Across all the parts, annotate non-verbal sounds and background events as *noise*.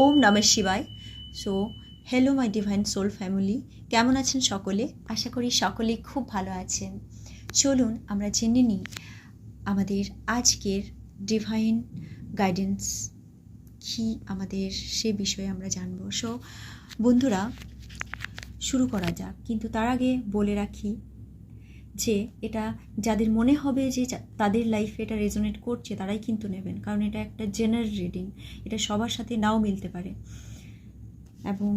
ওম নমঃ শিবায়। So hello my divine soul family কেমন আছেন সকলে? আশা করি সকলেই খুব ভালো আছেন। চলুন আমরা জেনে নিই আমাদের আজকের ডিভাইন গাইডেন্স কি, আমাদের সে বিষয়ে আমরা জানব। সো বন্ধুরা, শুরু করা যাক। কিন্তু তার আগে বলে রাখি যে এটা যাদের মনে হবে যে তাদের লাইফে এটা রেজোনেট করছে, তারাই কিন্তু নেবেন। কারণ এটা একটা জেনারেল রিডিং এটা সবার সাথে নাও মিলতে পারে। এবং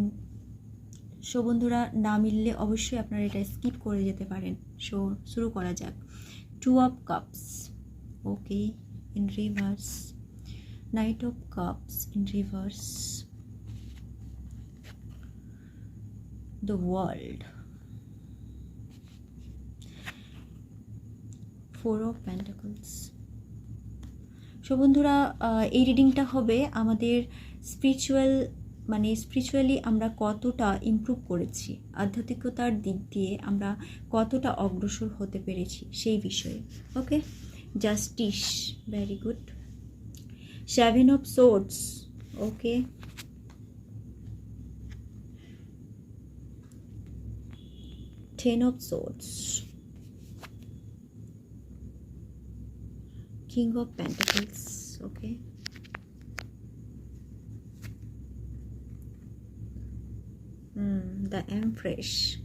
সো বন্ধুরা না মিললে অবশ্যই আপনারা এটা স্কিপ করে যেতে পারেন। সো শুরু করা যাক। Two of cups okay in reverse knight of cups in reverse the world four of pentacles so বন্ধুরা এই রিডিংটা হবে আমাদের স্পিরিচুয়াল মানে স্পিরিচুয়ালি আমরা কতটা ইমপ্রুভ করেছি, আধ্যাত্মিকতার দিক দিয়ে আমরা কতটা অগ্রসর হতে পেরেছি সেই বিষয়ে okay justice very good seven of swords okay ten of swords King of Pentacles, okay. Hmm, the Empress.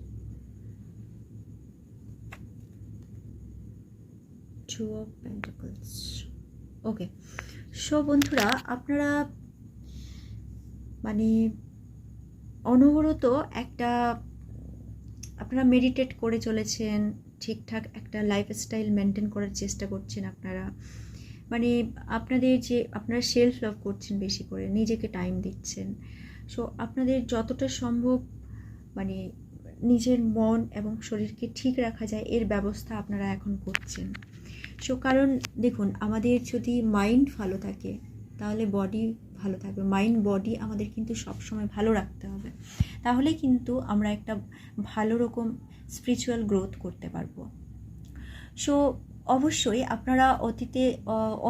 Two of Pentacles. Okay so বন্ধুরা আপনারা মানে অনবরত একটা আপনারা মেডিটেট করে চলেছেন ঠিকঠাক একটা লাইফস্টাইল মেনটেন করার চেষ্টা করছেন আপনারা। মানে আপনাদের যে, আপনারা সেলফ লাভ করছেন বেশি করে, নিজেকে টাইম দিচ্ছেন। সো আপনাদের যতটা সম্ভব মানে নিজের মন এবং শরীরকে ঠিক রাখা যায়, এর ব্যবস্থা আপনারা এখন করছেন। সো কারণ দেখুন, আমাদের যদি মাইন্ড ভালো থাকে, তাহলে বডি ভালো থাকবে। মাইন্ড বডি আমাদের কিন্তু সবসময় ভালো রাখতে হবে। তাহলে কিন্তু আমরা একটা ভালো রকম স্পিরিচুয়াল গ্রোথ করতে পারব। সো অবশ্যই আপনারা অতীতে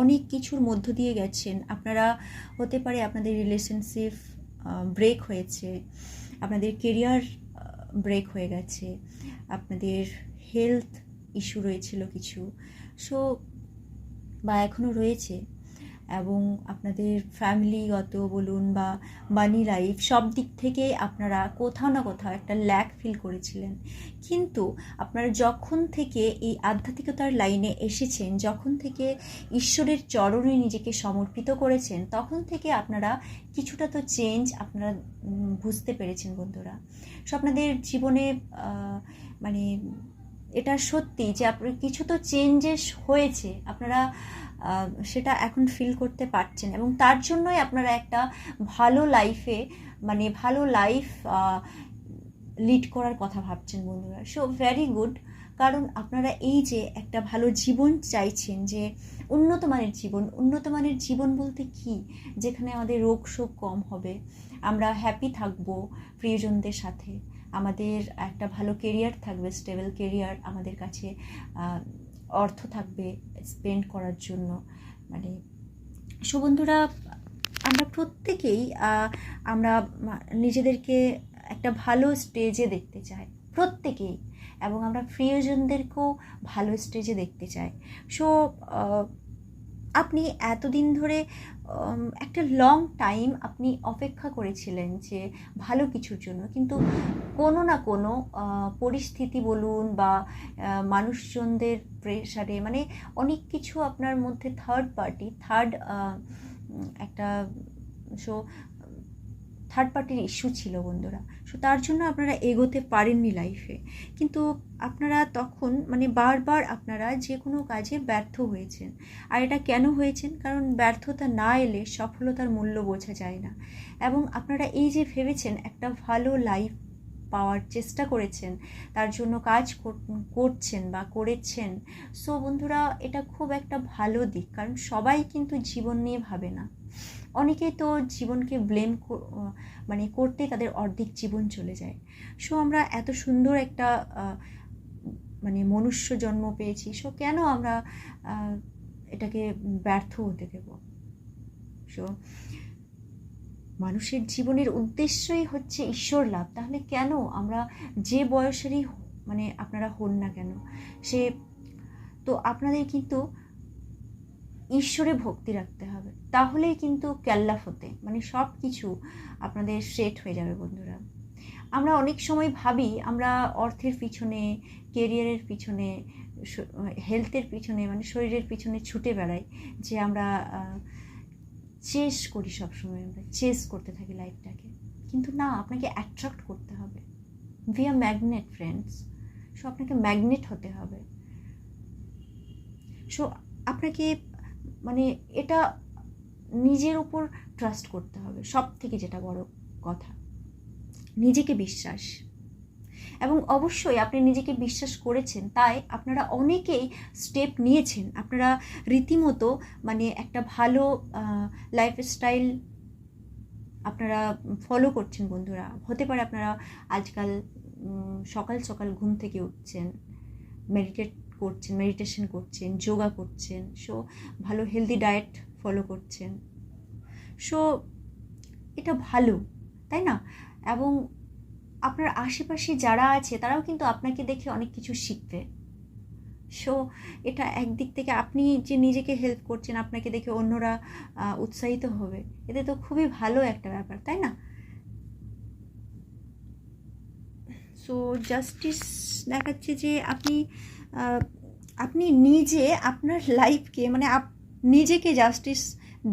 অনেক কিছুর মধ্য দিয়ে গেছেন। আপনারা হতে পারে আপনাদের রিলেশনশিপ ব্রেক হয়েছে, আপনাদের কেরিয়ার ব্রেক হয়ে গেছে, আপনাদের হেলথ ইস্যু রয়েছিল কিছু। সো বা এখনও রয়েছে এবং আপনাদের ফ্যামিলিগত বলুন বা মানি লাইফ সব দিক থেকে আপনারা কোথাও না কোথাও একটা ল্যাক ফিল করেছিলেন। কিন্তু আপনারা যখন থেকে এই আধ্যাত্মিকতার লাইনে এসেছেন, যখন থেকে ঈশ্বরের চরণে নিজেকে সমর্পিত করেছেন, তখন থেকে আপনারা কিছুটা তো চেঞ্জ আপনারা বুঝতে পেরেছেন বন্ধুরা। সো আপনাদের জীবনে মানে এটা সত্যি যে আপনার কিছু তো চেঞ্জেস হয়েছে। আপনারা সেটা এখন ফিল করতে পারছেন এবং তার জন্যই আপনারা একটা ভালো লাইফে মানে ভালো লাইফ লিড করার কথা ভাবছেন বন্ধুরা। সো ভেরি গুড কারণ আপনারা এই যে একটা ভালো জীবন চাইছেন যে উন্নত মানের জীবন, উন্নত মানের জীবন বলতে কি? যেখানে আমাদের রোগ শোক কম হবে, আমরা হ্যাপি থাকব প্রিয়জনদের সাথে। আমাদের একটা ভালো কেরিয়ার থাকবে স্টেবল কেরিয়ার আমাদের কাছে অর্থ থাকবে স্পেন্ড করার জন্য। মানে সুবন্ধুরা, আমরা প্রত্যেকেই আমরা নিজেদেরকে একটা ভালো স্টেজে দেখতে চাই, প্রত্যেকেই। এবং আমরা প্রিয়জনদেরকেও ভালো স্টেজে দেখতে চাই। সো আপনি এতদিন ধরে একটা লং টাইম আপনি অপেক্ষা করেছিলেন যে ভালো কিছুর জন্য। কিন্তু কোনো না কোনো পরিস্থিতি বলুন বা মানুষজনদের প্রেশারে মানে অনেক কিছু আপনার মধ্যে থার্ড পার্টি থার্ড একটা সো থার্ড পার্টির ইস্যু ছিল বন্ধুরা। সো তার জন্য আপনারা এগোতে পারেননি লাইফে কিন্তু আপনারা তখন মানে বারবার আপনারা যে কোনো কাজে ব্যর্থ হয়েছেন। আর এটা কেন হয়েছেন? কারণ ব্যর্থতা না এলে সফলতার মূল্য বোঝা যায় না। এবং আপনারা এই যে ভেবেছেন, একটা ভালো লাইফ পাওয়ার চেষ্টা করেছেন, তার জন্য কাজ করছেন বা করেছেন। সো বন্ধুরা, এটা খুব একটা ভালো দিক, কারণ সবাই কিন্তু জীবন নিয়ে ভাবে না। অনেকেই তো জীবনকে ব্লেম মানে করতে তাদের অর্ধেক জীবন চলে যায়। সো আমরা এত সুন্দর একটা মানে মনুষ্য জন্ম পেয়েছি সো কেন আমরা এটাকে ব্যর্থ হতে দেব? সো মানুষের জীবনের উদ্দেশ্যই হচ্ছে ঈশ্বর লাভ। তাহলে কেন আমরা যে বয়সেরই মানে আপনারা হন না কেন? সে, তো আপনাদের কিন্তু ঈশ্বরে ভক্তি রাখতে হবে। তাহলেই কিন্তু ক্যাল্লাফ হতে মানে সব কিছু আপনাদের সেট হয়ে যাবে বন্ধুরা। আমরা অনেক সময় ভাবি আমরা অর্থের পিছনে কেরিয়ারের পিছনে হেলথের পিছনে মানে শরীরের পিছনে ছুটে বেড়াই যে আমরা চেস করি সবসময় আমরা, চেস করতে থাকি লাইফটাকে। কিন্তু না, আপনাকে অ্যাট্রাক্ট করতে হবে। We are magnet friends so আপনাকে ম্যাগনেট হতে হবে। সো আপনাকে মানে এটা নিজের উপর ট্রাস্ট করতে হবে সব থেকে যেটা বড় কথা। নিজেকে বিশ্বাস। এবং অবশ্যই আপনি নিজেকে বিশ্বাস করেছেন, তাই আপনারা অনেকেই স্টেপ নিয়েছেন। আপনারা রীতিমতো মানে একটা ভালো লাইফস্টাইল আপনারা ফলো করছেন বন্ধুরা। হতে পারে আপনারা আজকাল সকাল সকাল ঘুম থেকে উঠছেন মেডিটেট করছেন মেডিটেশন করছেন যোগা করছেন সো ভালো হেলদি ডায়েট ফলো করছেন। সো এটা ভালো, তাই না? এবং আপনার আশেপাশে যারা আছে, তারাও কিন্তু আপনাকে দেখে অনেক কিছু শিখবে। সো এটা একদিক থেকে আপনি যে নিজেকে হেল্প করছেন, আপনাকে দেখে অন্যরা উৎসাহিত হবে। এতে তো খুবই ভালো একটা ব্যাপার, তাই না? সো জাস্টিস দেখাচ্ছে যে আপনি আপনি নিজে আপনার লাইফকে মানে আপ, নিজেকে জাস্টিস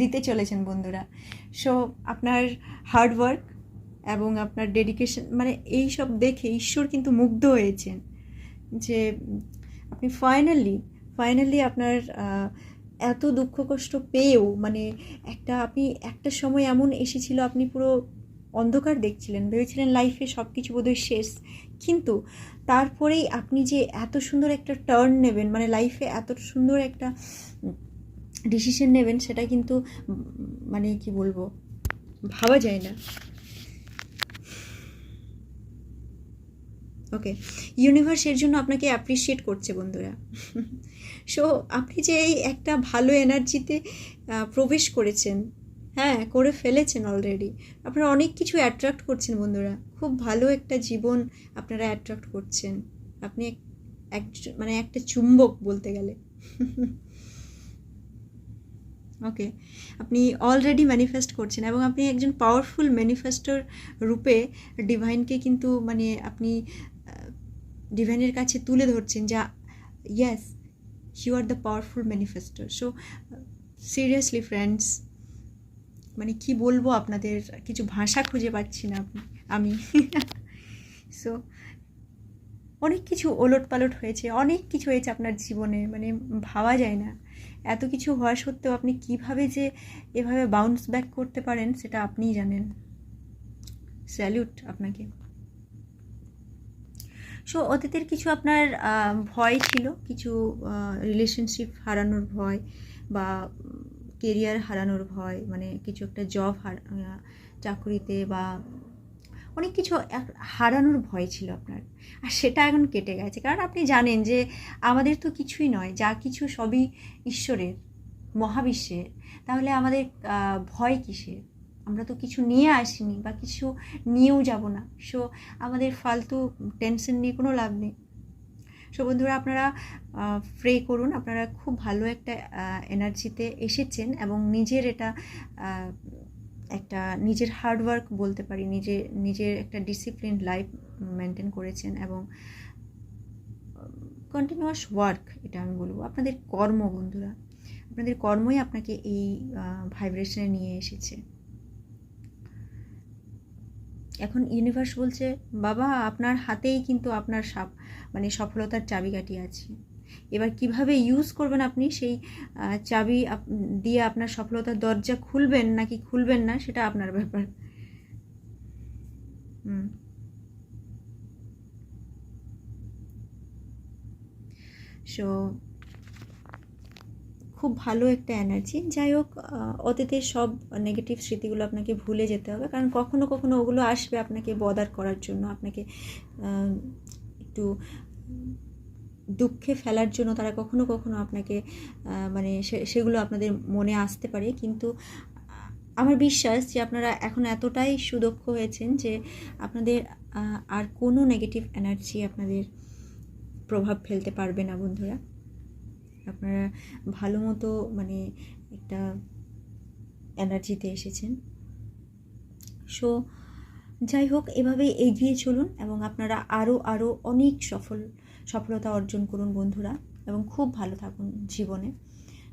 দিতে চলেছেন বন্ধুরা। সো আপনার হার্ডওয়ার্ক এবং আপনার ডেডিকেশন মানে এই সব দেখে ঈশ্বর কিন্তু মুগ্ধ হয়েছেন যে আপনি ফাইনালি ফাইনালি আপনার এত দুঃখ কষ্ট পেয়েও মানে একটা আপনি, একটা সময় এমন এসেছিল, আপনি পুরো অন্ধকার দেখছিলেন, ভেবেছিলেন লাইফে সব কিছু বোধহয় শেষ। কিন্তু তারপরেই আপনি যে এত সুন্দর একটা টার্ন নেবেন মানে লাইফে এত সুন্দর একটা ডিসিশন নেবেন, সেটা কিন্তু মানে কি বলব, ভাবা যায় না। ওকে ইউনিভার্স এর জন্য আপনাকে অ্যাপ্রিসিয়েট করছে বন্ধুরা। সো আপনি যে এই একটা ভালো এনার্জিতে প্রবেশ করেছেন হ্যাঁ করে ফেলেছেন অলরেডি আপনারা অনেক কিছু অ্যাট্রাক্ট করছেন বন্ধুরা। খুব ভালো একটা জীবন আপনারা অ্যাট্রাক্ট করছেন। আপনি এক- মানে একটা চুম্বক বলতে গেলে। ওকে আপনি অলরেডি ম্যানিফেস্ট করছেন এবং আপনি একজন পাওয়ারফুল ম্যানিফেস্টোর রূপে ডিভাইনকে কিন্তু মানে আপনি ডিভাইনের কাছে তুলে ধরছেন যা yes you are the powerful ম্যানিফেস্টোর so seriously friends মানে কি বলব আপনাদের, কিছু ভাষা খুঁজে পাচ্ছি না আমি। *laughs* সো অনেক কিছু ওলট পালট হয়েছে, অনেক কিছু হয়েছে আপনার জীবনে মানে ভাবা যায় না। এত কিছু হওয়া সত্ত্বেও আপনি কীভাবে যে এভাবে বাউন্স ব্যাক করতে পারেন, সেটা আপনিই জানেন। স্যালিউট আপনাকে। সো অতীতের কিছু আপনার ভয় ছিল? কিছু রিলেশনশিপ হারানোর ভয় বা কেরিয়ার হারানোর ভয়? মানে কিছু একটা জব চাকরিতে বা অনেক কিছু হারানোর ভয় ছিল আপনার। আর সেটা এখন কেটে গেছে। কারণ আপনি জানেন যে আমাদের তো কিছুই নয়। যা কিছু সবই ঈশ্বরের, মহাবিশ্বের। তাহলে আমাদের ভয় কিসের? আমরা তো কিছু নিয়ে আসিনি বা কিছু নিয়েও যাব না। সো আমাদের ফালতু টেনশন নিয়ে কোনো লাভ নেই। সো বন্ধুরা, আপনারা প্রে করুন। আপনারা খুব ভালো একটা এনার্জিতে এসেছেন এবং নিজের এটা একটা নিজের হার্ডওয়ার্ক বলতে পারি, নিজে, নিজের একটা ডিসিপ্লিন লাইফ মেনটেন করেছেন এবং কন্টিনিউয়াস ওয়ার্ক এটা আমি বলব। আপনাদের কর্ম, বন্ধুরা, আপনাদের কর্মই আপনাকে এই ভাইব্রেশনে নিয়ে এসেছে। এখন ইউনিভার্স বলছে, বাবা, আপনার হাতেই কিন্তু আপনার সাপ মানে সফলতার চাবিকাঠি আছে। এবার কীভাবে ইউজ করবেন আপনি সেই চাবি দিয়ে আপনার সফলতার দরজা খুলবেন নাকি খুলবেন না, সেটা আপনার ব্যাপার। হুম। সো খুব ভালো একটা এনার্জি যাই হোক অতীতের সব নেগেটিভ স্মৃতিগুলো আপনাকে ভুলে যেতে হবে। কারণ কখনো কখনো ওগুলো আসবে আপনাকে বদার করার জন্য, আপনাকে একটু দুঃখে ফেলার জন্য তারা কখনো কখনো আপনাকে মানে সেগুলো আপনাদের মনে আসতে পারে। কিন্তু আমার বিশ্বাস যে আপনারা এখন এতটাই সুদক্ষ হয়েছেন যে আপনাদের আর কোনো নেগেটিভ এনার্জি আপনাদের প্রভাব ফেলতে পারবে না, বন্ধুরা। আপনারা ভালো মতো মানে একটা এনার্জিতে এসেছেন। সো যাই হোক, এভাবেই এগিয়ে চলুন এবং আপনারা আরও আরও অনেক সফল, সফলতা অর্জন করুন বন্ধুরা এবং খুব ভালো থাকুন জীবনে।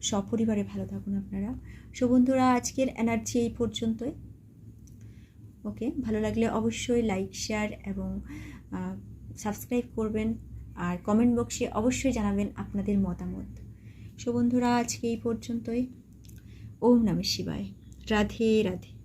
সপরিবারে ভালো থাকুন আপনারা। সো বন্ধুরা, আজকের এনার্জি এই পর্যন্তই। ওকে ভালো লাগলে অবশ্যই লাইক শেয়ার এবং সাবস্ক্রাইব করবেন। আর কমেন্ট বক্সে অবশ্যই জানাবেন আপনাদের মতামত। সো বন্ধুরা, আজকে এই পর্যন্তই। ওম নমঃ শিবায়। রাধে রাধে।